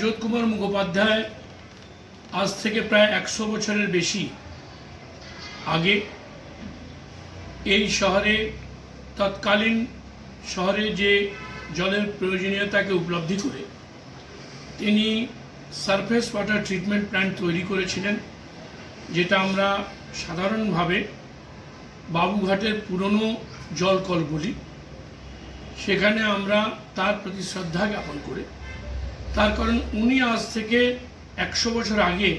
যোধকুমার মুখোপাধ্যায় আজ থেকে প্রায় একশো বছরের বেশি আগে এই শহরে, তৎকালীন শহরে যে জলের প্রয়োজনীয়তাকে উপলব্ধি করে, তিনি সারফেস ওয়াটার ট্রিটমেন্ট প্ল্যান্ট তৈরি করেছিলেন, যেটা আমরা সাধারণভাবে বাবুঘাটের পুরনো জলকল বলি। সেখানে আমরা তার প্রতি শ্রদ্ধা জ্ঞাপন করে তার কারণ উনি আজ থেকে একশো বছর আগে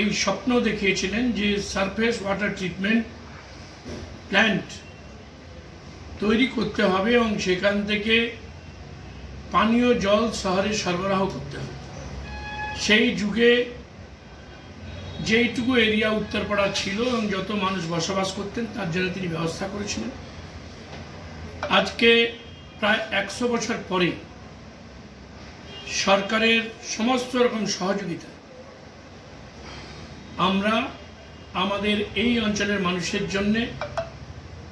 এই স্বপ্ন দেখিয়েছিলেন যে সারফেস ওয়াটার ট্রিটমেন্ট প্ল্যান্ট তৈরি করতে হবে এবং সেখান থেকে পানীয় জল শহরে সরবরাহ করতে হবে। সেই যুগে যেইটুকু এরিয়া উত্তরপাড়া ছিল এবং যত মানুষ বসবাস করতেন, তার জন্য তিনি ব্যবস্থা করেছিলেন। আজকে প্রায় একশো বছর পরে সরকারের সমস্ত রকম সহযোগিতা। আমরা আমাদের এই অঞ্চলের মানুষের জন্যে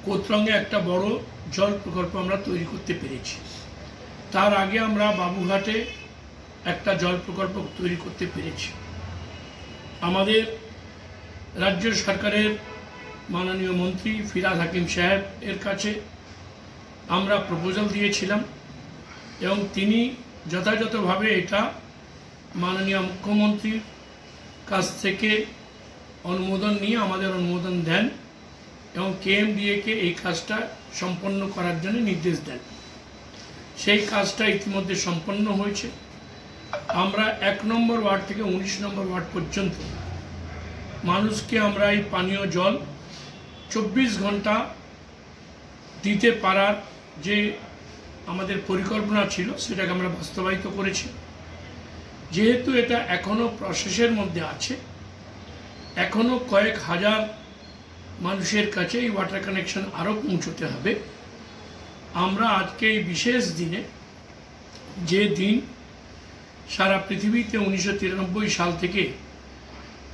কোতরঙ্গে একটা বড় জল প্রকল্প আমরা তৈরি করতে পেরেছি। তার আগে আমরা বাবুঘাটে একটা জল প্রকল্প তৈরি করতে পেরেছি। আমাদের রাজ্য সরকারের মাননীয় মন্ত্রী ফিরাদ হাকিম সাহেব এর কাছে আমরা প্রপোজাল দিয়েছিলাম এবং তিনি যথাযথভাবে এটা মাননীয় মুখ্যমন্ত্রীর কাছ থেকে অনুমোদন নিয়ে আমাদের অনুমোদন দেন এবং কেএমডিএকে এই কাজটা সম্পন্ন করার জন্য নির্দেশ দেন। সেই কাজটা ইতিমধ্যে সম্পন্ন হয়েছে। আমরা এক নম্বর ওয়ার্ড থেকে উনিশ নম্বর ওয়ার্ড পর্যন্ত মানুষকে আমরা এই পানীয় জল চব্বিশ ঘণ্টা দিতে পারার যে আমাদের পরিকল্পনা ছিল, সেটাকে আমরা বাস্তবায়িত করেছি। যেহেতু এটা এখনও প্রসেসের মধ্যে আছে এখনও কয়েক হাজার মানুষের কাছে এই ওয়াটার কানেকশন আরও পৌঁছতে হবে। আমরা আজকে এই বিশেষ দিনে যে দিন সারা পৃথিবীতে উনিশশো তিরানব্বই সাল থেকে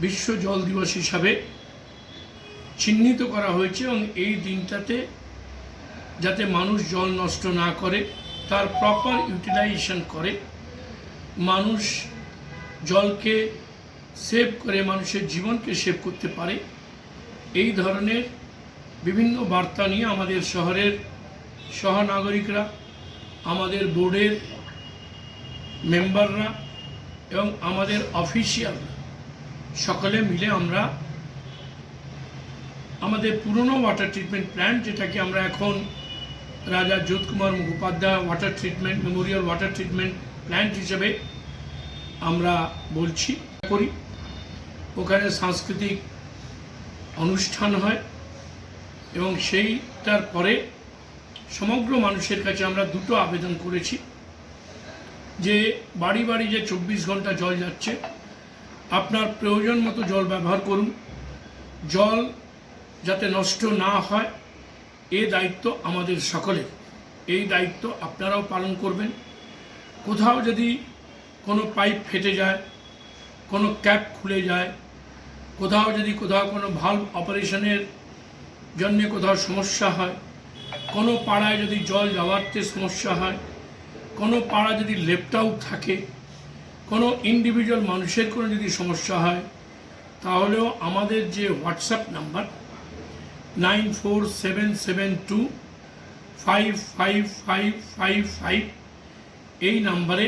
বিশ্ব জল দিবস হিসাবে চিহ্নিত করা হয়েছে এবং এই দিনটাতে যাতে মানুষ জল নষ্ট না করে, তার প্রপার ইউটিলাইজেশন করে। মানুষ জলকে সেভ করে, মানুষের জীবনকে সেভ করতে পারে। এই ধরনের বিভিন্ন বার্তা নিয়ে আমাদের শহরের সহনাগরিকরা, আমাদের বোর্ডের মেম্বাররা এবং আমাদের অফিসিয়ালরা, সকলে মিলে আমরা আমাদের পুরনো ওয়াটার ট্রিটমেন্ট প্ল্যান্ট যেটাকে আমরা এখন Raja Jodhkumar Mukhopadhyay water treatment memorial water treatment plant হিসেবে আমরা বলছি, করি। ওখানে সাংস্কৃতিক অনুষ্ঠান হয় এবং সেইটার পরে সমগ্র মানুষের কাছে আমরা দুটো আবেদন করেছি যে বাড়ি বাড়ি যে চব্বিশ ঘণ্টা জল যাচ্ছে, আপনার প্রয়োজন মতো জল ব্যবহার করুন। জল যাতে নষ্ট না হয় এ দায়িত্ব আমাদের সকলের। এই দায়িত্ব আপনারাও পালন করবেন। কোথাও যদি কোনো পাইপ ফেটে যায়, কোনো ক্যাপ খুলে যায়, কোথাও যদি কোথাও কোনো ভাল্ব অপারেশনের জন্য কোথাও সমস্যা হয়, কোনো পাড়ায় যদি জল যাওয়ারতে সমস্যা হয়, কোনো পাড়া যদি লেফট থাকে, কোনো ইন্ডিভিজুয়াল মানুষের কোনো যদি সমস্যা হয়, তাহলেও আমাদের যে WhatsApp number nine four seven seven two five five five five five এই নাম্বারে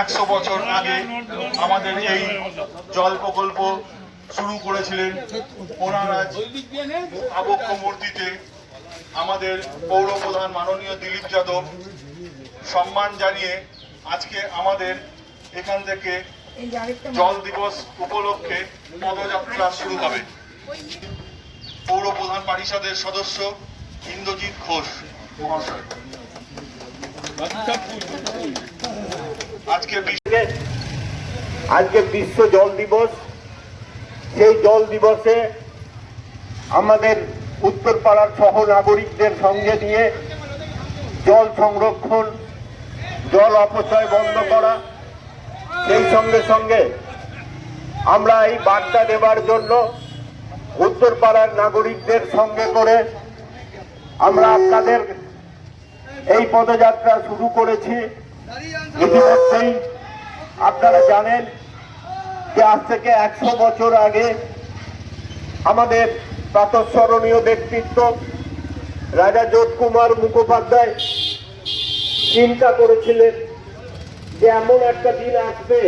একশো বছর আগে আমাদের এই জল প্রকল্প শুরু করেছিলেন। ওনারা আবক্ষ মূর্তিতে আমাদের পৌর প্রধান মাননীয় দিলীপ যাদব সম্মান জানিয়ে আজকে আমাদের এখান থেকে জল দিবস উপলক্ষে পদযাত্রা শুরু হবে। পৌর প্রধান পরিষদের সদস্য ইন্দ্রজিৎ ঘোষ মহাশয়। আজকে বিশ্ব আজকে বিশ্ব জল দিবস। সেই জল দিবসে আমাদের উত্তরপাড়ার সহ নাগরিকদের সঙ্গে নিয়ে জল সংরক্ষণ জল অপচয় বন্ধ করা। সেই সঙ্গে সঙ্গে আমরা এই বার্তা দেবার জন্য উত্তরপাড়ার নাগরিকদের সঙ্গে করে আমরা আপনাদের এই পদযাত্রা শুরু করেছি। ইতিমধ্যেই আপনারা জানেন যে আজ থেকে একশো বছর আগে আমাদের প্রাতঃস্মরণীয় ব্যক্তিত্ব রাজা যোধকুমার মুখোপাধ্যায় চিন্তা করেছিলেন যে এমন একটা দিন আসবে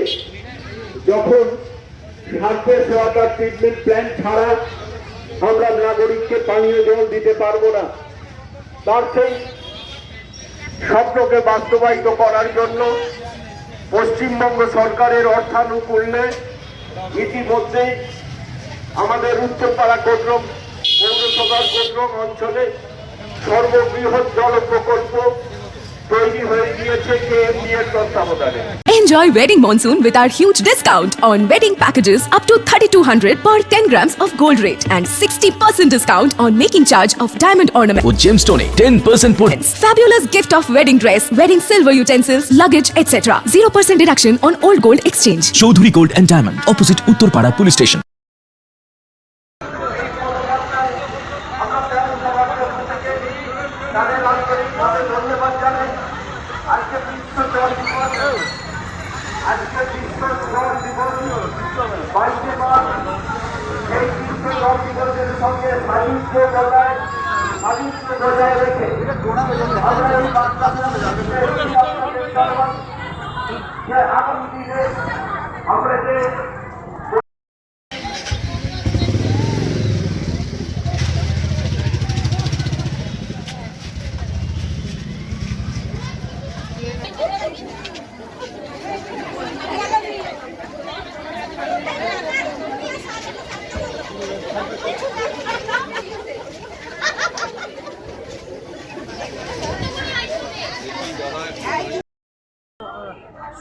যখন সার্ফেস ওয়াটার ট্রিটমেন্ট প্ল্যান্ট ছাড়া আমরা নাগরিককে পানীয় জল দিতে পারব না। তার সেই স্বপ্নকে বাস্তবায়িত করার জন্য পশ্চিমবঙ্গ সরকারের অর্থানুকূল্যে ইতিমধ্যেই আমাদের উত্তরপাড়া কোটরম পৌরসভার কোটরম অঞ্চলে সর্ববৃহৎ জল প্রকল্প তৈরি হয়ে গিয়েছে কেএমডি এর তত্ত্বাবধানে Enjoy wedding monsoon with our huge discount on wedding packages up to 3200 per 10 grams of gold rate and 60% discount on making charge of diamond ornaments. O জেমস্টোনে ten percent points Fabulous gift of wedding dress, wedding silver utensils, luggage, etc. 0% deduction on old gold exchange. Chowdhury gold and diamond opposite Uttarpara police station ये आम चीज़ें हमने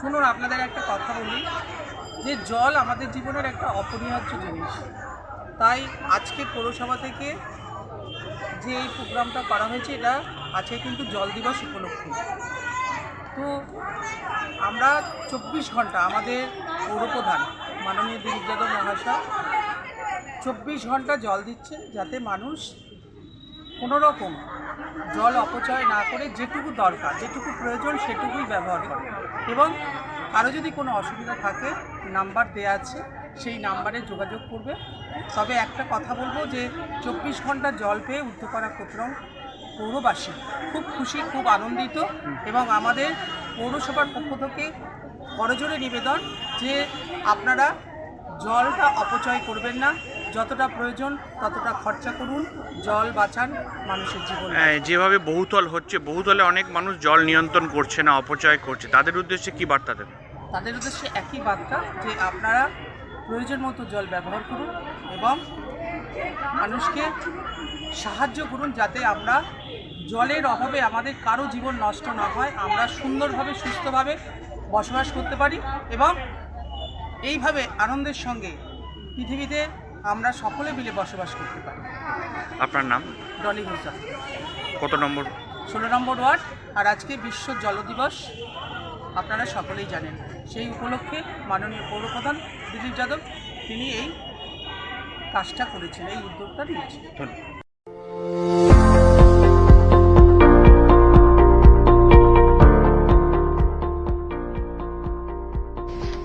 শুনুন, আপনাদের একটা কথা বলি। যে জল আমাদের জীবনের একটা অপরিহার্য জিনিস। তাই আজকে পৌরসভা থেকে যে এই প্রোগ্রামটা করা হয়েছে, এটা আজকে কিন্তু জল দিবস উপলক্ষে। তো আমরা চব্বিশ ঘণ্টা আমাদের পৌরপ্রধান মাননীয় দিলীপ যাদব মহাশয় চব্বিশ ঘণ্টা জল দিচ্ছেন যাতে মানুষ কোনো রকম জল অপচয় না করে যেটুকু দরকার, যেটুকু প্রয়োজন সেটুকুই ব্যবহার করে। এবং কারও যদি কোনো অসুবিধা থাকে, নাম্বার দেওয়া আছে, সেই নাম্বারে যোগাযোগ করবে। তবে একটা কথা বলব যে, চব্বিশ ঘণ্টা জল পেয়ে উত্তরপাড়া কোতরং পৌরবাসী খুব খুশি, খুব আনন্দিত এবং আমাদের পৌরসভার পক্ষ থেকে করজোরে নিবেদন যে, আপনারা জলটা অপচয় করবেন না। যতটা প্রয়োজন ততটা খরচা করুন জল বাঁচান মানুষের জীবন। হ্যাঁ, যেভাবে বহুতল হচ্ছে বহুতলে অনেক মানুষ জল নিয়ন্ত্রণ করছে না অপচয় করছে। তাদের উদ্দেশ্যে কি বার্তা দেবেন? তাদের উদ্দেশ্যে একই বার্তা যে আপনারা প্রয়োজন মতো জল ব্যবহার করুন এবং মানুষকে সাহায্য করুন যাতে আমরা জলের অভাবে আমাদের কারও জীবন নষ্ট না হয় আমরা সুন্দরভাবে সুস্থভাবে বসবাস করতে পারি এবং এইভাবে আনন্দের সঙ্গে পৃথিবীতে আমরা সকলে মিলে বসবাস করতে পারি। আপনার নাম? ডলি হোসা কত নম্বর? ষোলো নম্বর ওয়ার্ড আর আজকে বিশ্ব জল দিবস আপনারা সকলেই জানেন। সেই উপলক্ষে মাননীয় পৌরপ্রধান দিলীপ যাদব তিনি এই কাজটা করেছেন এই উদ্যোগটা নিয়েছেন।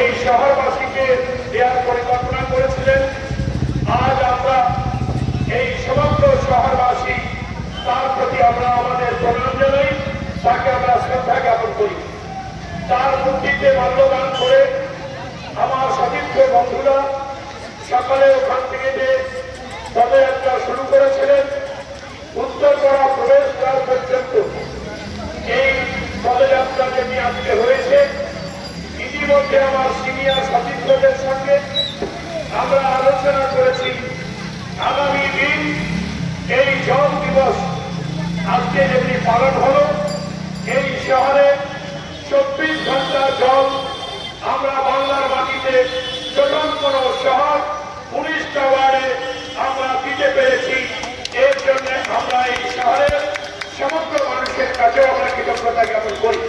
এই শহরবাসীকে দেওয়ার পরিকল্পনা করেছিলেন। আজ আমরা এই সমগ্র শহরবাসী, তার প্রতি আমরা আমাদের প্রণাম জানাই, তাকে আমরা শ্রদ্ধা জ্ঞাপন করি। তার মূর্তিতে মাল্যদান করে আমার সতীর্থ বন্ধুরা সকালে ওখান থেকে যে পদযাত্রা শুরু করেছিলেন, উত্তরপাড়া প্রবেশ দ্বার পর্যন্ত, এই পদযাত্রা যেটি আজকে হয়েছে ইতিমধ্যে আমার সিনিয়র সচিবদের সঙ্গে আমরা আলোচনা করেছি। আগামী দিন এই জল দিবস আজকে যেটি পালন হল, এই শহরে চব্বিশ ঘণ্টা জল আমরা বাংলার মাটিতে যখন কোনো শহর, উনিশটা ওয়ার্ডে আমরা দিতে পেরেছি। এর জন্য আমরা এই শহরের সমগ্র মানুষের কাছেও আমরা কৃতজ্ঞতা জ্ঞাপন করি।